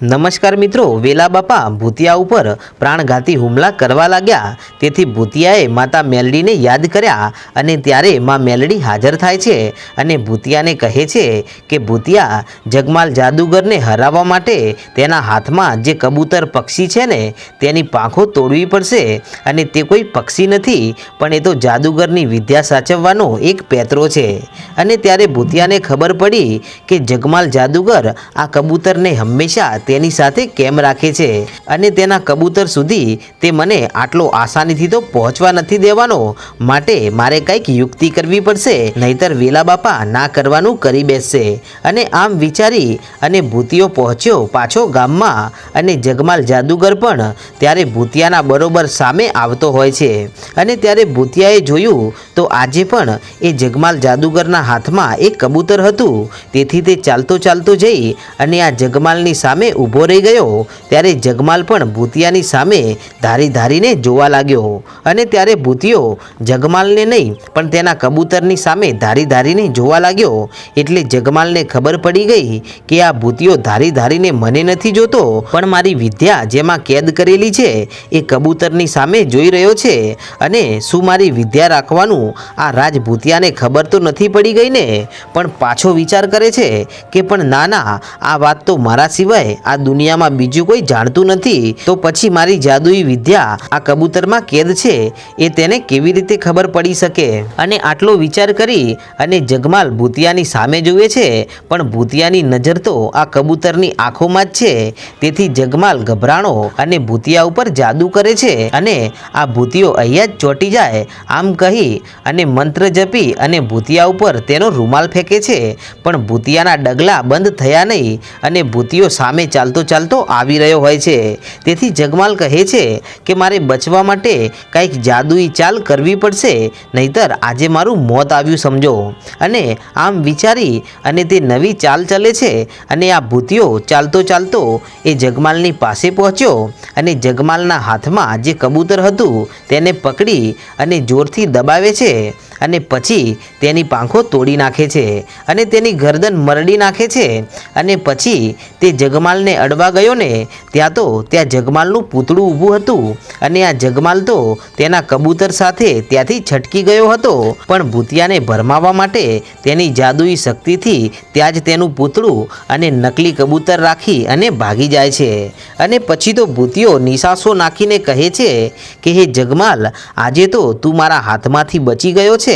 નમસ્કાર મિત્રો, વેલા બાપા ભૂતિયા ઉપર પ્રાણઘાતી હુમલા કરવા લાગ્યા. તેથી ભૂતિયાએ માતા મેલડીને યાદ કર્યા અને ત્યારે માં મેલડી હાજર થાય છે અને ભૂતિયાને કહે છે કે, ભૂતિયા, જગમાલ જાદુગરને હરાવવા માટે તેના હાથમાં જે કબૂતર પક્ષી છે ને, તેની પાંખો તોડવી પડશે અને તે કોઈ પક્ષી નથી, પણ એ તો જાદુગરની વિદ્યા સાચવવાનો એક પેતરો છે. અને ત્યારે ભૂતિયાને ખબર પડી કે, જગમાલ જાદુગર આ કબૂતરને હંમેશા તેની સાથે કેમ રાખે છે અને તેના કબૂતર સુધી તે મને આટલો આસાનીથી તો પહોંચવા નથી દેવાનો. માટે મારે કંઈક યુક્તિ કરવી પડશે, નહીતર વેલા બાપા ના કરવાનું કરી બેસશે. અને આમ વિચારી અને ભૂતિયો પહોંચ્યો પાછો ગામમાં અને જગમાલ જાદુગર પણ ત્યારે ભૂતિયાના બરોબર સામે આવતો હોય છે. અને ત્યારે ભૂતિયાએ જોયું તો આજે પણ એ જગમાલ જાદુગરના હાથમાં એક કબૂતર હતું. તેથી તે ચાલતો ચાલતો જઈ અને આ જગમાલની સામે ઊભો રહી ગયો, ત્યારે જગમાલ પણ ભૂતિયાની સામે ધારી ધારીને જોવા લાગ્યો. અને ત્યારે ભૂતિયો જગમાલને નહીં, પણ તેના કબૂતરની સામે ધારી ધારીને જોવા લાગ્યો. એટલે જગમાલને ખબર પડી ગઈ કે આ ભૂતિયો ધારી ધારીને મને નથી જોતો, પણ મારી વિદ્યા જેમાં કેદ કરેલી છે, એ કબૂતરની સામે જોઈ રહ્યો છે. અને શું મારી વિદ્યા રાખવાનું આ રાજ ભૂતિયાને ખબર તો નથી પડી ગઈ ને પણ પાછો વિચાર કરે છે કે પણ ના ના, આ વાત તો મારા સિવાય આ દુનિયામાં બીજું કોઈ જાણતું નથી, તો પછી મારી જાદુઈ વિદ્યા આ કબૂતરમાં કેદ છે, એ તેને કેવી રીતે ખબર પડી શકે? અને આટલો વિચાર કરી અને જગમાલ ભૂતિયાની સામે જુએ છે, પણ ભૂતિયાની નજર તો આ કબૂતરની આંખોમાં જ છે, તેથી જગમાલ ગભરાણો અને ભૂતિયા ઉપર જાદુ કરે છે અને આ ભૂતિયો અહીંયા જ ચોંટી જાય, આમ કહી અને મંત્ર જપી અને ભૂતિયા ઉપર તેનો રૂમાલ ફેંકે છે, પણ ભૂતિયાના ડગલા બંધ થયા નહીં અને ભૂતિયો સામે ચાલતો ચાલતો આવી રહ્યો હોય છે. તેથી જગમાલ કહે છે કે મારે બચવા માટે કંઈક જાદુઈ ચાલ કરવી પડશે, નહીતર આજે મારું મોત આવ્યું સમજો. અને આમ વિચારી અને તે નવી ચાલ ચાલે છે અને આ ભૂતિયો ચાલતો ચાલતો એ જગમાલની પાસે પહોંચ્યો અને જગમાલના હાથમાં જે કબૂતર હતું તેને પકડી અને જોરથી દબાવે છે. અને પછી તેની પાંખો તોડી નાખે છે અને તેની ગરદન મરડી નાખે છે અને પછી તે જગમાલને અડવા ગયો ને, ત્યાં તો ત્યાં જગમાલનું પૂતળું ઊભું હતું અને આ જગમાલ તો તેના કબૂતર સાથે ત્યાંથી છટકી ગયો હતો. પણ ભૂતિયાને ભરમાવવા માટે તેની જાદુઈ શક્તિથી ત્યાં જ તેનું પૂતળું અને નકલી કબૂતર રાખી અને ભાગી જાય છે. અને પછી તો ભૂતિયો નિશાસો નાખીને કહે છે કે, હે જગમાલ, આજે તો તું મારા હાથમાંથી બચી ગયો છે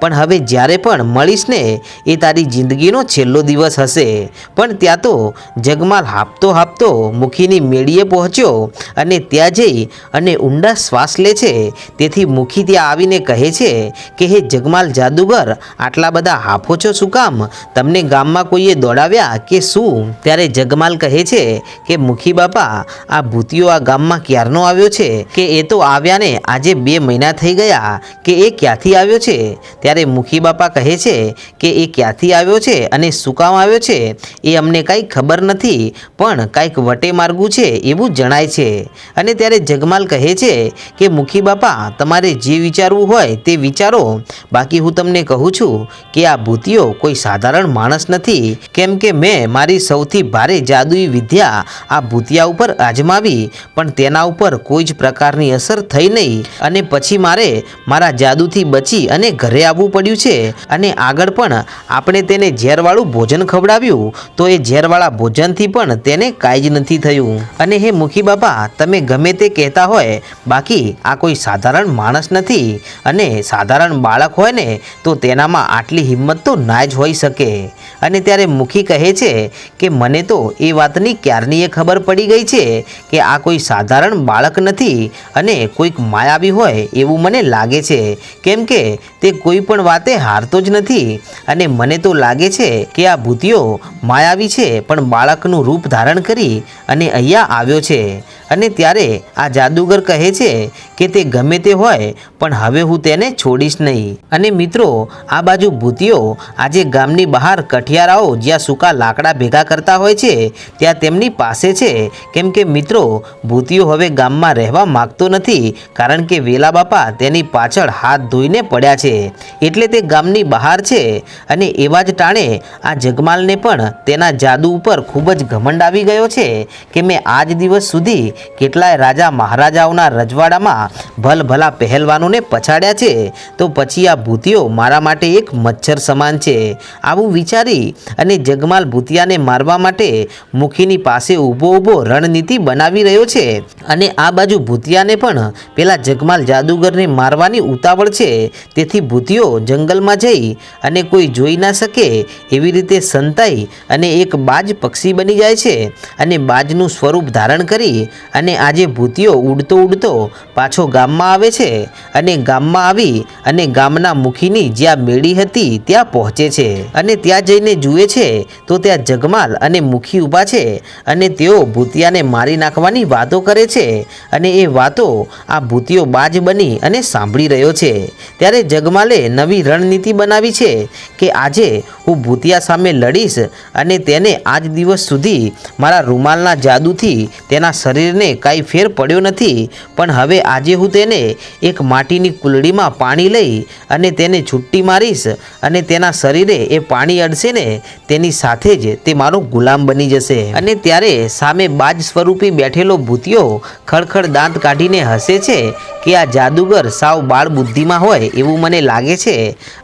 પણ હવે જ્યારે પણ મળીશ ને, એ તારી જિંદગીનો છેલ્લો દિવસ હશે. પણ ત્યાં તો જગમાલ હાંપતો હાંપતો મુખીની મેળીએ પહોંચ્યો અને ત્યાં જઈ અને ઊંડા શ્વાસ લે છે. તેથી મુખી ત્યાં આવીને કહે છે કે, હે જગમાલ જાદુગર, આટલા બધા હાફો છો શું કામ? તમને ગામમાં કોઈએ દોડાવ્યા કે શું? ત્યારે જગમાલ કહે છે કે, મુખી બાપા, આ ભૂતિયો આ ગામમાં ક્યારનો આવ્યો છે? કે એ તો આવ્યાને આજે બે મહિના થઈ ગયા. કે એ ક્યાંથી આવ્યો છે? ત્યારે મુખી બાપા કહે છે કે એ ક્યાંથી આવ્યો છે અને શું કામ આવ્યો છે, એ અમને કાંઈ ખબર નથી, પણ કાંઈક વટે માર્ગું છે એવું જણાય છે. અને ત્યારે જગમાલ કહે છે કે, મુખી બાપા, તમારે જે વિચારવું હોય તે વિચારો. બાકી હું તમને કહું છું કે આ ભૂતિયો કોઈ સાધારણ માણસ નથી. કેમ કે મેં મારી સૌથી ભારે જાદુઈ વિદ્યા આ ભૂતિયા ઉપર આજમાવી, પણ તેના ઉપર કોઈ જ પ્રકારની અસર થઈ નહીં. અને પછી મારે મારા જાદુથી બચી અને ઘરે આવવું પડ્યું છે અને આગળ પણ આપણે તેને ઝેરવાળું ભોજન ખવડાવ્યું, તો એ ઝેરવાળા ભોજનથી પણ તેને કાંઈ જ નથી થયું. અને હે મુખી બાપા, તમે ગમે તે કહેતા હોય, બાકી આ કોઈ સાધારણ માણસ નથી. અને સાધારણ બાળક હોય ને, તો તેનામાં આટલી હિંમત તો ના જ હોઈ શકે. અને ત્યારે મુખી કહે છે કે, મને તો એ વાતની ક્યારની એ ખબર પડી ગઈ છે કે આ કોઈ સાધારણ બાળક નથી અને કોઈક માયાવી હોય એવું મને લાગે છે. કેમ કે તે કોઈ પણ વાતે હારતો જ નથી. અને મને તો લાગે છે કે આ ભૂતિયો માયાવી છે, પણ બાળકનું રૂપ ધારણ કરી અને અહીંયા આવ્યો છે. અને ત્યારે આ જાદુગર કહે છે કે તે ગમે તે હોય, પણ હવે હું તેને છોડીશ નહીં. અને મિત્રો, આ બાજુ ભૂતિઓ આજે ગામની બહાર કઠિયારાઓ જ્યાં સૂકા લાકડા ભેગા કરતા હોય છે, ત્યાં તેમની પાસે છે. કેમ કે મિત્રો, ભૂતિઓ હવે ગામમાં રહેવા માગતો નથી, કારણ કે વેલા બાપા તેની પાછળ હાથ ધોઈને પડ્યા છે. એટલે તે ગામની બહાર છે અને એવા જ ટાણે આ જગમાલને પણ તેના જાદુ ઉપર ખૂબ જ ઘમંડ આવી ગયો છે કે મેં આજ દિવસ સુધી કેટલાય રાજા મહારાજાઓના રજવાડામાં ભલભલા પહેલવાનોને પછાડ્યા છે. તો પછી આ ભૂતિઓ મારા માટે એક મચ્છર સમાન છે. આવું વિચારી અને જગમાલ ભૂતિયાને મારવા માટે મુખીની પાસે ઊભો ઊભો રણનીતિ બનાવી રહ્યો છે. અને આ બાજુ ભૂતિયાને પણ પેલા જગમાલ જાદુગરને મારવાની ઉતાવળ છે. તેથી ભૂતિઓ જંગલમાં જઈ અને કોઈ જોઈ ના શકે એવી રીતે સંતાઈ અને એક બાજ પક્ષી બની જાય છે. અને બાજનું સ્વરૂપ ધારણ કરી અને આજે ભૂતિયો ઉડતો ઉડતો પાછો ગામમાં આવે છે અને ગામમાં આવી અને ગામના મુખીની જ્યાં મેળી હતી ત્યાં પહોંચે છે અને ત્યાં જઈને જુએ છે તો ત્યાં જગમાલ અને મુખી ઊભા છે અને તેઓ ભૂતિયાને મારી નાખવાની વાતો કરે છે અને એ વાતો આ ભૂતિયો બાજ બની અને સાંભળી રહ્યો છે. ત્યારે જગમાલે નવી રણનીતિ બનાવી છે કે આજે હું ભૂતિયા સામે લડીશ અને તેને આજ દિવસ સુધી મારા રૂમાલના જાદુથી તેના શરીરને કાંઈ ફેર પડ્યો નથી. પણ હવે આજે હું તેને એક માટીની કુલડીમાં પાણી લઈ અને તેને છુટ્ટી મારીશ અને તેના શરીરે એ પાણી અડશે ને તેની સાથે જ તે મારો ગુલામ બની જશે. અને ત્યારે સામે બાજ સ્વરૂપી બેઠેલો ભૂતિયો ખડખડ દાંત કાઢીને હસે છે કે આ જાદુગર સાવ બાળ બુદ્ધિમાં હોય એવું મને લાગે છે.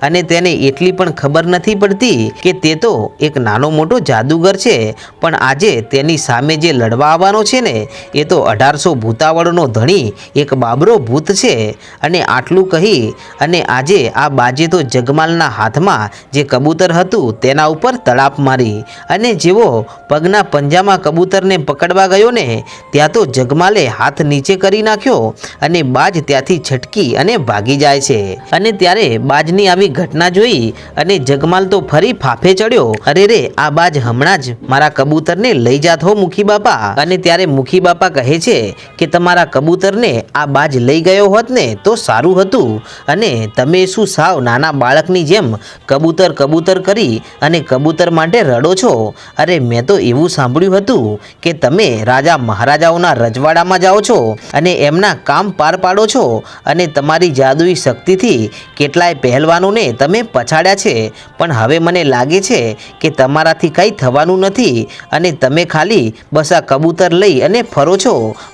અને તેને એટલી પણ ખબર નથી પડતી કે તે તો એક નાનો મોટો જાદુગર છે. પણ આજે તેની સામે જે લડવા આવવાનો છે ને, એ તો અઢારસો ભૂતાવળનો ધણી એક બાબરો ભૂત છે અને આટલું કહી અને આજે આ બાજે તો જગમાલના હાથમાં જે કબૂતર હતું તેના ઉપર તળાપ મારી અને જેવો પગના પંજામાં કબૂતરને પકડવા ગયો ને, ત્યાં તો જગમાલે હાથ નીચે કરી નાખ્યો અને બાજ ત્યાંથી છટકી અને ભાગી જાય છે. અને ત્યારે બાજની આવી ઘટના જોઈ અને જગમાલ તો ફરી ફાફે ચડ્યો. અરે રે, આ બાજ હમણાં જ મારા કબૂતરને લઈ જાત હો મુખી બાપા. અને ત્યારે મુખી બાપા કહે છે કે તમારા કબૂતરને આ બાજ લઈ ગયો હોત ને તો સારું હતું. અને તમે શું સાવ નાના બાળકની જેમ કબૂતર કબૂતર કરી અને કબૂતર માટે રડો છો? અરે, મેં તો એવું સાંભળ્યું હતું કે તમે રાજા મહારાજાઓના રજવાડામાં જાઓ છો અને એમના કામ પાર પાડો છો અને તમારી જાદુઈ શક્તિથી કેટલાય પહેલવાનોને તમે પછાડ્યા છે. પણ હવે મને લાગે છે કે તમારાથી કંઈ થવાનું નથી અને તમે ખાલી બસ આ કબૂતર લઈ અને ફરો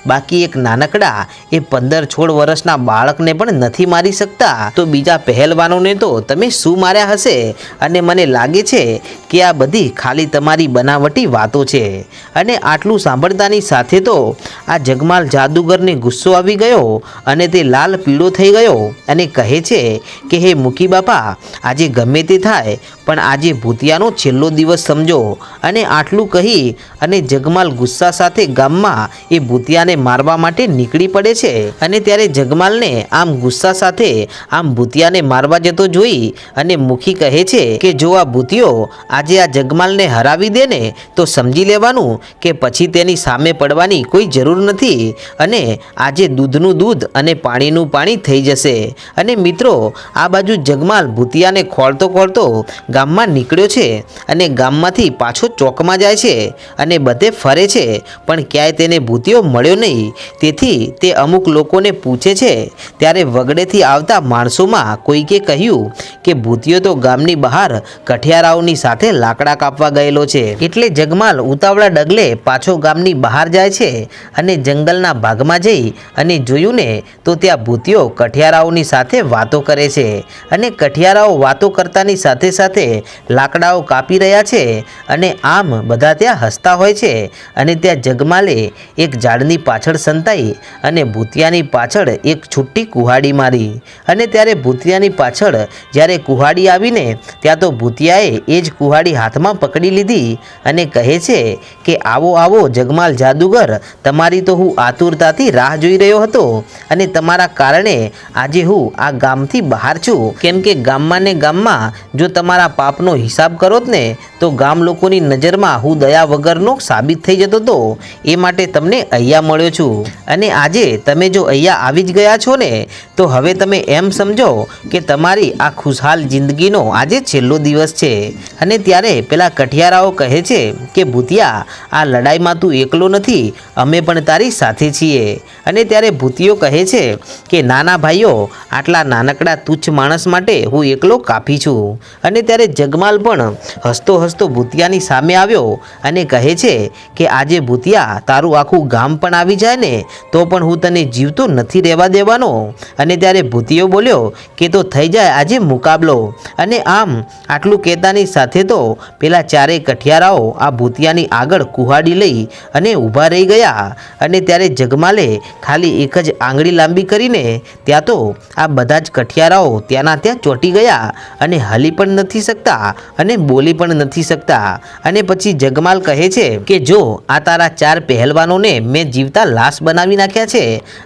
બાકી એક નાનકડા એ પંદર છોડ વર્ષના બાળકને પણ નથી મારી શકતા. તો બીજા પહેલવાનોને તો તમે શું માર્યા હશે? અને મને લાગે છે કે આ બધી ખાલી તમારી બનાવટી વાતો છે. અને આટલું સાંભળતાની સાથે તો આ જગમાલ જાદુગરને ગુસ્સો આવી ગયો અને તે લાલ પીળો થઈ ગયો અને કહે છે કે, હે મુખી બાપા, આજે ગમે તે થાય પણ આજે ભૂતિયાનો છેલ્લો દિવસ સમજો અને આટલું કહી અને જગમાલ ગુસ્સા સાથે ગામમાં એ ભૂતિયાને મારવા માટે નીકળી પડે છે. અને ત્યારે જગમાલને આમ ગુસ્સા સાથે આમ ભૂતિયાને મારવા જતો જોઈ અને મુખી કહે છે કે, જો આ ભૂતિયો આજે આ જગમાલને હરાવી દે ને, તો સમજી લેવાનું કે પછી તેની સામે પડવાની કોઈ જરૂર નથી અને આજે દૂધનું દૂધ અને પાણીનું પાણી થઈ જશે. અને મિત્રો, આ બાજુ જગમાલ ભૂતિયાને ખોળતો ખોળતો ગામમાં નીકળ્યો છે અને ગામમાંથી પાછો ચોકમાં જાય છે અને બધે ફરે છે, પણ ક્યાંય તેને ભૂતિયો મળ્યો નહીં. તેથી તે અમુક લોકોને પૂછે છે, ત્યારે વગડેથી આવતા માણસોમાં કોઈકે કહ્યું કે ભૂતિયો તો ગામની બહાર કઠિયારાઓની સાથે લાકડા કાપવા ગયેલો છે. એટલે જગમાલ ઉતાવળા ડગલે પાછો ગામની બહાર જાય છે અને જંગલના ભાગમાં જઈ અને જોયું ને તો ત્યાં ભૂતિયો કઠિયારાઓની સાથે વાતો કરે છે અને કઠિયારાઓ વાતો કરતાની સાથે સાથે લાકડાઓ કાપી રહ્યા છે અને આમ બધા ત્યાં હસતા હોય છે. અને ત્યાં જગમાલે એક ઝાડની પાછળ સંતાઈ અને ભૂતિયાની પાછળ એક છુટ્ટી કુહાડી મારી. અને ત્યારે ભૂતિયાની પાછળ જ્યારે કુહાડી આવીને ત્યાં તો ભૂતિયાએ એ જ કુહાડી હાથમાં પકડી લીધી અને કહે છે કે, આવો આવો, જગમાલ જાદુગર, તમારી તો હું આતુરતાથી રાહ જોઈ રહ્યો હતો અને તમારા કારણે આજે હું આ ગામથી બહાર છું. કેમ કે ગામમાં ને ગામમાં જો તમારા મારા પાપનો હિસાબ કરો જ ને, તો ગામ લોકોની નજરમાં હું દયા વગરનો સાબિત થઈ જતો હતો એ માટે તમને અહીંયા મળ્યો છું. અને આજે તમે જો અહીંયા આવી જ ગયા છો ને, તો હવે તમે એમ સમજો કે તમારી આ ખુશહાલ જિંદગીનો આજે છેલ્લો દિવસ છે. અને ત્યારે પેલા કઠિયારાઓ કહે છે કે, ભૂતિયા, આ લડાઈમાં તું એકલો નથી, અમે પણ તારી સાથે છીએ. અને ત્યારે ભૂતિયો કહે છે કે, નાના ભાઈઓ, આટલા નાનકડા તુચ્છ માણસ માટે હું એકલો કાફી છું. અને ત્યારે જગમાલ પણ હસતો હસતો ભૂતિયાની સામે આવ્યો અને કહે છે કે, આજે ભૂતિયા, તારું આખું ગામ પણ આવી જાય ને, તો પણ હું તને જીવતો નથી રહેવા દેવાનો. અને ત્યારે ભૂતિયો બોલ્યો, કે તો થઈ જાય આજે મુકાબલો. અને આમ આટલું કહેતાની સાથે તો પેલા ચારેય કઠિયારાઓ આ ભૂતિયાની આગળ કુહાડી લઈ અને ઊભા રહી ગયા. અને ત્યારે જગમાલે ખાલી એક જ આંગળી લાંબી કરીને ત્યાં તો આ બધા જ કઠિયારાઓ ત્યાંના ત્યાં ચોંટી ગયા અને હલી પણ નથી શકતા અને બોલી પણ નથી શકતા. અને પછી જગમાલ કહે છે કે, જો આ તારા ચાર પહેલવાનોને મેં જીવતા લાશ બનાવી નાખ્યા છે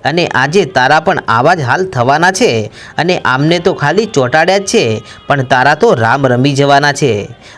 અને આજે તારા પણ આવા જ હાલ થવાના છે અને આમને તો ખાલી ચોંટાડ્યા જ છે, પણ તારા તો રામ રમી જવાના છે.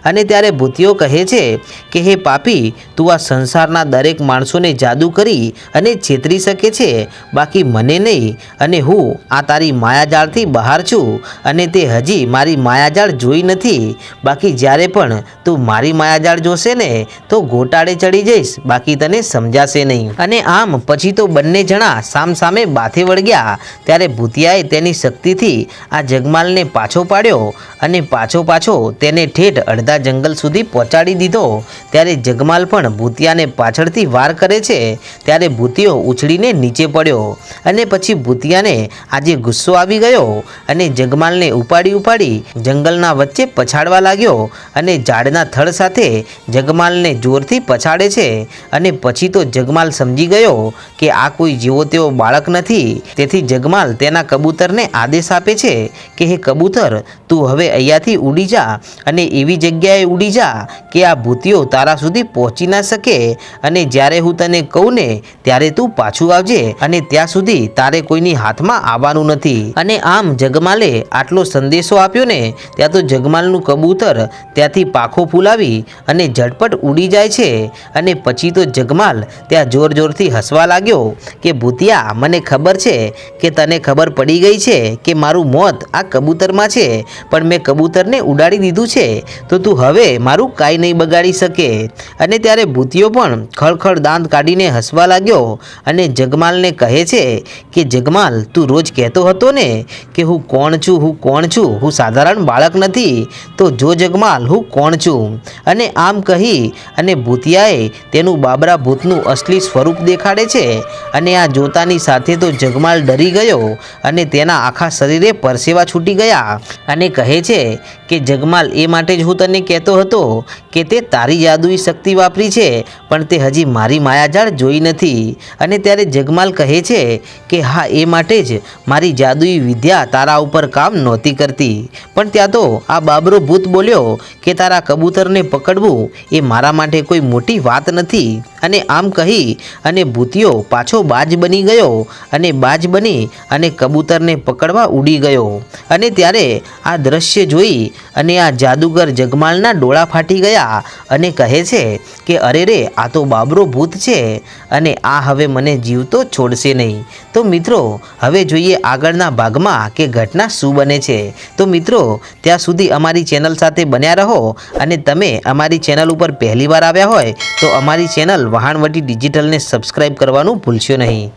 અને ત્યારે ભૂતિઓ કહે છે કે, હે પાપી, તું આ સંસારના દરેક માણસોને જાદુ કરી અને છેતરી શકે છે. બાકી મને નહીં અને હું આ તારી માયાજાળથી બહાર છું અને તે હજી મારી માયાજાળ જોઈ નથી. બાકી જ્યારે પણ તું મારી માયાજાળ જોશે ને, તો ગોટાળે ચડી જઈશ. બાકી તને સમજાશે નહીં. અને આમ પછી તો બંને જણા સામસામે બાથે વળગ્યા. ત્યારે ભૂતિયાએ તેની શક્તિથી આ જગમાલને પાછો પાડ્યો અને પાછો પાછો તેને ઠેઠ અડધા જંગલ સુધી પહોંચાડી દીધો. ત્યારે જગમાલ પણ ભૂતિયાને પાછળથી વાર કરે છે. ત્યારે ભૂતિયો ઉછળીને નીચે પડ્યો અને પછી ભૂતિયાને આજે ગુસ્સો આવી ગયો અને જગમાલને ઉપાડી ઉપાડી જંગલના વચ્ચે પછાડવા લાગ્યો અને ઝાડના થડ સાથે જગમાલને જોરથી પછાડે છે અને પછી તો જગમાલ સમજી ગયો કે આ કોઈ જેવો તેવો બાળક નથી. તેથી જગમાલ તેના કબૂતરને આદેશ આપે છે કે, હે કબૂતર, તું હવે અહીંયાથી ઉડી જા અને એવી જગ્યાએ ઉડી જા કે આ ભૂતિઓ તારા સુધી પહોંચી ના શકે. અને જ્યારે હું તને કહું ને, ત્યારે તું પાછું આવજે અને ત્યાં સુધી તારે કોઈની હાથમાં આવવાનું નથી. અને આમ જગમાલે આટલો સંદેશો આપ્યો ને, ત્યાં તો જગમાલનું કબૂતર ત્યાંથી પાખો ફૂલાવી અને ઝટપટ ઉડી જાય છે. અને પછી તો જગમાલ ત્યાં જોર જોરથી હસવા લાગ્યો કે, ભૂતિયા, મને ખબર છે કે તને ખબર પડી ગઈ છે કે મારું મોત આ કબૂતરમાં છે, પણ મેં કબૂતરને ઉડાડી દીધું છે. તો તું હવે મારું કાંઈ નહીં બગાડી શકે. અને ત્યારે ભૂતિયો પણ ખળખળ દાંત કાઢીને હસવા લાગ્યો અને જગમાલને કહે છે કે, જગમાલ, તું રોજ કહેતો હતો ને કે હું કોણ છું, હું કોણ છું? હું સાધારણ બાળક નથી. તો જો જગમાલ હું કોણ છું? અને આમ કહી, અને ભૂતિયાએ તેનું બાબરા ભૂતનું અસલી સ્વરૂપ દેખાડે છે? અને આ જોતાની સાથે તો જગમાલ ડરી ગયો, અને તેના આખા શરીરે પરસેવા છૂટી ગયા. અને કહે છે કે, જગમાલ, એ માટે જ હું તને કહેતો હતો કે તે તારી જાદુઈ શક્તિ વાપરી છે, પણ તે હજી મારી માયાજાળ જોઈ નથી. અને ત્યારે જગમાલ કહે છે કે, હા, એ માટે જ મારી જાદુઈ વિદ્યા તારા ઉપર કામ નહોતી કરતી. પણ ત્યાં તો આ બાબરો ભૂત બોલ્યો કે તારા કબૂતરને પકડવું એ મારા માટે કોઈ મોટી વાત નથી. અને આમ કહી, અને ભૂતિયો પાછો બાજ બની ગયો, અને બાજ બની અને કબૂતરને પકડવા ઉડી ગયો. અને ત્યારે આ દ્રશ્ય જોઈ, અને આ જાદુગર જગમાલના ડોળા ફાટી ગયા, અને કહે છે કે, અરે રે, આ તો બાબરો ભૂત છે, અને આ હવે મને જીવતો છોડશે નહીં. તો મિત્રો, હવે જોઈએ આગળના ભાગમાં કે ઘટના શું બને છે. તો મિત્રો, ત્યાં સુધી અમારી ચેનલ સાથે બન્યા રહો, અને તમે અમારી ચેનલ ઉપર પહેલીવાર આવ્યા હોય, તો અમારી ચેનલ વહાણવટી ડિજિટલને સબસ્ક્રાઇબ કરવાનું ભૂલશો નહીં.